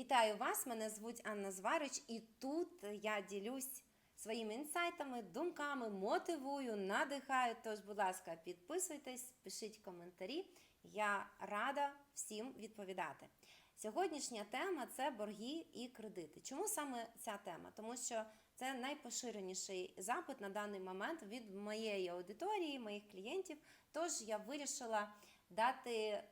Вітаю вас! Мене звуть Анна Зварич, і тут я ділюсь своїми інсайтами, думками, мотивую, надихаю. Тож, будь ласка, підписуйтесь, пишіть коментарі. Я рада всім відповідати. Сьогоднішня тема це борги і кредити. Чому саме ця тема? Тому що це найпоширеніший запит на даний момент від моєї аудиторії, моїх клієнтів. Тож я вирішила дати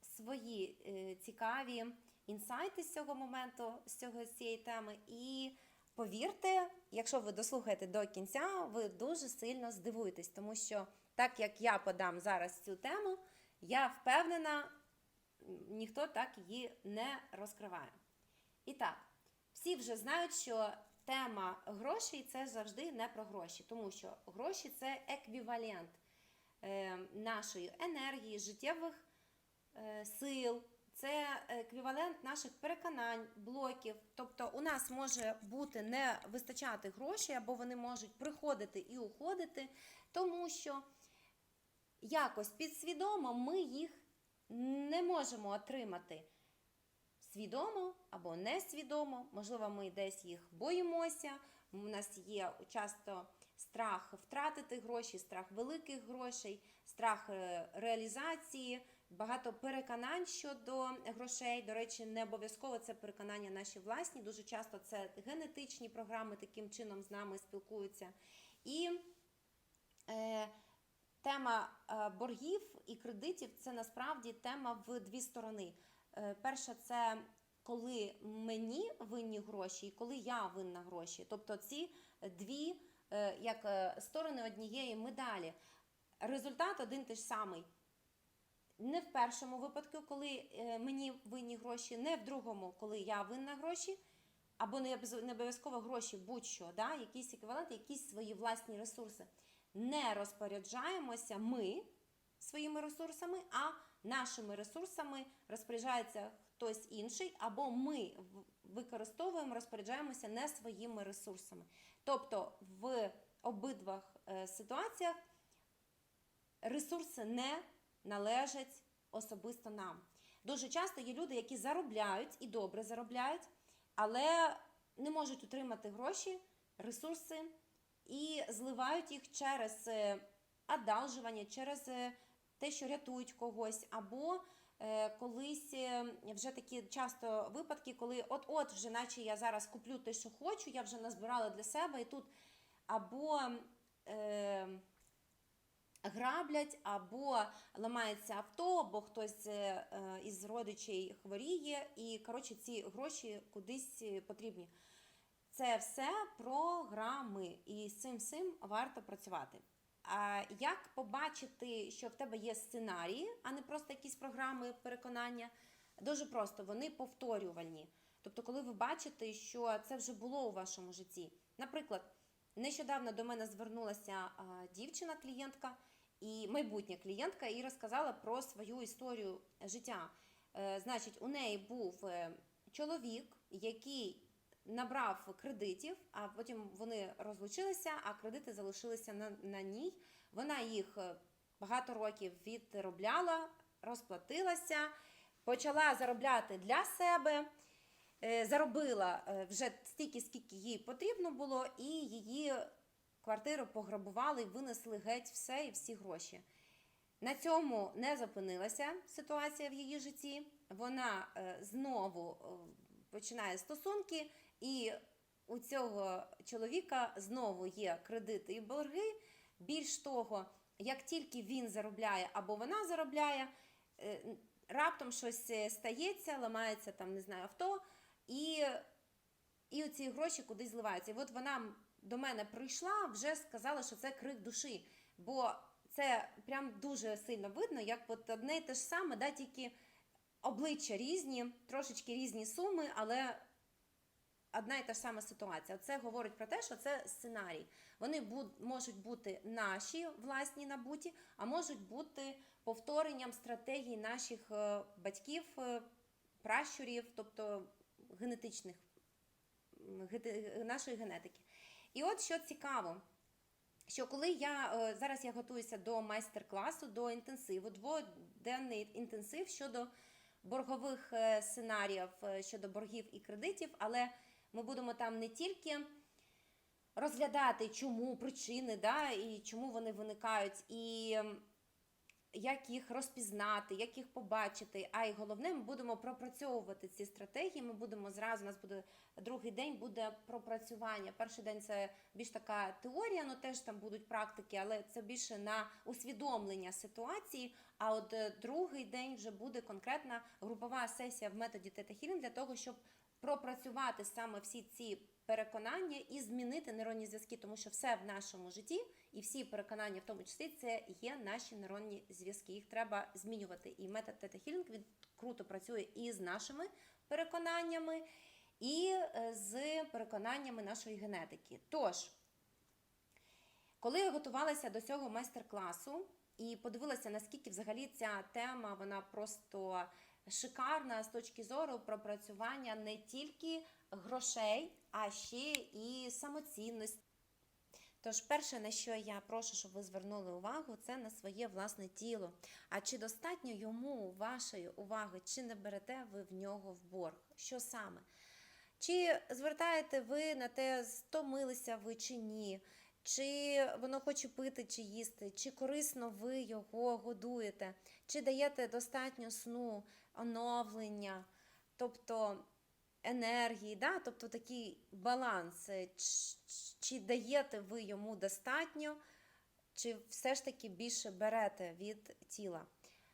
свої е, цікаві інсайти з цього моменту, з цього з цієї теми. І повірте, якщо ви дослухаєте до кінця, ви дуже сильно здивуєтесь, тому що так як я подам зараз цю тему, я впевнена, ніхто так її не розкриває. І так, всі вже знають, що тема грошей це завжди не про гроші, тому що гроші це еквівалент е, нашої енергії, життєвих е, сил, це еквівалент наших переконань, блоків. Тобто у нас може бути не вистачати грошей, або вони можуть приходити і уходити, тому що якось підсвідомо ми їх не можемо отримати свідомо або несвідомо. Можливо, ми десь їх боїмося. У нас є часто страх втратити гроші, страх великих грошей, страх е, реалізації, багато переконань щодо грошей. До речі, не обов'язково це переконання наші власні. Дуже часто це генетичні програми таким чином з нами спілкуються. І е, тема е, боргів і кредитів це насправді тема в дві сторони. Е, перша це коли мені винні гроші, і коли я винна гроші. Тобто ці дві е, як е, сторони однієї медалі. Результат один той ж самий. Не в першому випадку, коли е, мені винні гроші, не в другому, коли я винна гроші, або не обов'язково гроші, будь-що, да? якісь еквіваленти, якісь свої власні ресурси. Не розпоряджаємося ми своїми ресурсами, а нашими ресурсами розпоряджається хтось інший, або ми використовуємо, розпоряджаємося не своїми ресурсами. Тобто в обидвах е, ситуаціях ресурси не належать особисто нам. Дуже часто є люди, які заробляють і добре заробляють, але не можуть утримати гроші, ресурси і зливають їх через е, одалжування, через е, те, що рятують когось, або е, колись вже такі часто випадки, коли от-от, вже наче я зараз куплю те, що хочу, я вже назбирала для себе, і тут або е, граблять, або ламається авто, або хтось е, е, із родичей хворіє, і коротше ці гроші кудись е, потрібні. Це все програми, і з цим всім варто працювати. А як побачити, що в тебе є сценарії, а не просто якісь програми переконання? Дуже просто, вони повторювальні. Тобто, коли ви бачите, що це вже було у вашому житті. Наприклад, нещодавно до мене звернулася дівчина-клієнтка і майбутня клієнтка, і розказала про свою історію життя. Е, значить, у неї був е, чоловік, який набрав кредитів, а потім вони розлучилися, а кредити залишилися на, на ній. Вона їх е, багато років відробляла, розплатилася, почала заробляти для себе. Е, Заробила е, вже стільки, скільки їй потрібно було, і її квартиру пограбували, винесли геть все і всі гроші. На цьому не зупинилася ситуація в її житті. Вона е, знову починає стосунки, і у цього чоловіка знову є кредити і борги. Більш того, як тільки він заробляє або вона заробляє, раптом щось стається, ламається там, не знаю, авто, і, і оці гроші кудись зливаються. І от вона до мене прийшла, вже сказала, що це крик душі. Бо це прям дуже сильно видно, як от одне і те ж саме, да, тільки обличчя різні, трошечки різні суми, але одна і та ж сама ситуація. Це говорить про те, що це сценарій. Вони буд- можуть бути наші власні набуті, а можуть бути повторенням стратегій наших е, батьків, е, пращурів, тобто генетичних нашої генетики. І от що цікаво. Що коли я е, зараз я готуюся до майстер-класу, до інтенсиву, дводенний інтенсив щодо боргових е, сценаріїв е, щодо боргів і кредитів, але ми будемо там не тільки розглядати, чому причини, да, і чому вони виникають, і як їх розпізнати, як їх побачити. А й головне, ми будемо пропрацьовувати ці стратегії. Ми будемо зразу. У нас буде другий день буде пропрацювання. Перший день це більш така теорія, ну теж там будуть практики, але це більше на усвідомлення ситуації. А от е, другий день вже буде конкретна групова сесія в методі Тета Healing для того, щоб пропрацювати саме всі ці переконання і змінити нейронні зв'язки, тому що все в нашому житті і всі переконання, в тому числі, це є наші нейронні зв'язки. Їх треба змінювати. І метод Theta Healing, він круто працює і з нашими переконаннями, і е, з переконаннями нашої генетики. Тож, коли я готувалася до цього майстер-класу і подивилася, наскільки взагалі ця тема вона просто шикарна з точки зору пропрацювання не тільки грошей, а ще і самоцінності. Тож, перше, на що я прошу, щоб ви звернули увагу, це на своє власне тіло. А чи достатньо йому вашої уваги, чи не берете ви в нього в борг? Що саме? Чи звертаєте ви на те, стомилися ви чи ні? Чи воно хоче пити чи їсти, чи корисно ви його годуєте, чи даєте достатньо сну, оновлення, тобто енергії, да? тобто такий баланс, Е, чи даєте ви йому достатньо, чи все ж таки більше берете від тіла,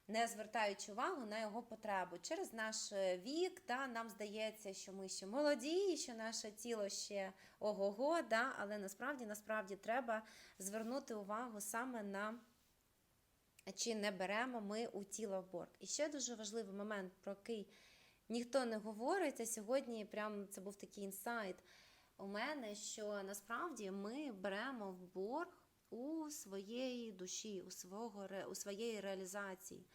не звертаючи увагу на його потребу. Через наш е, вік да, нам здається, що ми ще молоді, що наше тіло ще ого-го, да, але насправді, насправді треба звернути увагу саме на чи не беремо ми у тіло в борг. І ще дуже важливий момент, про який ніхто не говорить, а сьогодні прям це був такий інсайт у мене, що насправді ми беремо в борг у своєї душі, у, свого, у своєї реалізації.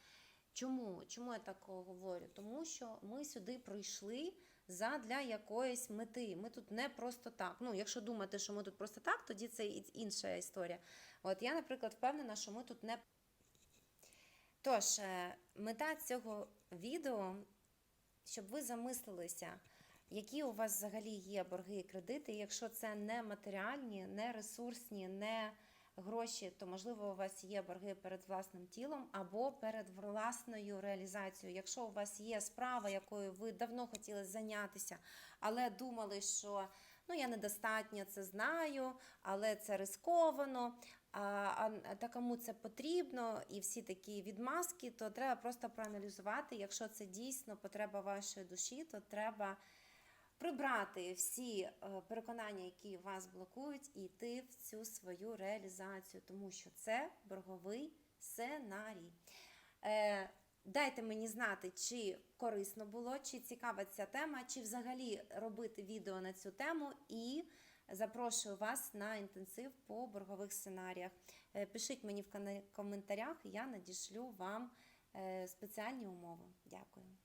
Чому? Чому я так говорю? Тому що ми сюди прийшли задля якоїсь мети. Ми тут не просто так. Ну, якщо думати, що ми тут просто так, тоді це інша історія. От я, наприклад, впевнена, що ми тут не. Тож, е, мета цього відео, щоб ви замислилися, які у вас взагалі є борги і кредити. Якщо це не матеріальні, не ресурсні, не гроші, то можливо у вас є борги перед власним тілом або перед власною реалізацією. Якщо у вас є справа, якою ви давно хотіли зайнятися, але думали, що ну я недостатньо це знаю, але це рисковано. А, та кому це потрібно, і всі такі відмазки, то треба просто проаналізувати. Якщо це дійсно потреба вашої душі, то треба прибрати всі е, переконання, які вас блокують, і йти в цю свою реалізацію, тому що це борговий сценарій. Е, Дайте мені знати, чи корисно було, чи цікава ця тема, чи взагалі робити відео на цю тему. І запрошую вас на інтенсив по боргових сценаріях. Е, Пишіть мені в коментарях, я надішлю вам спеціальні умови. Дякую.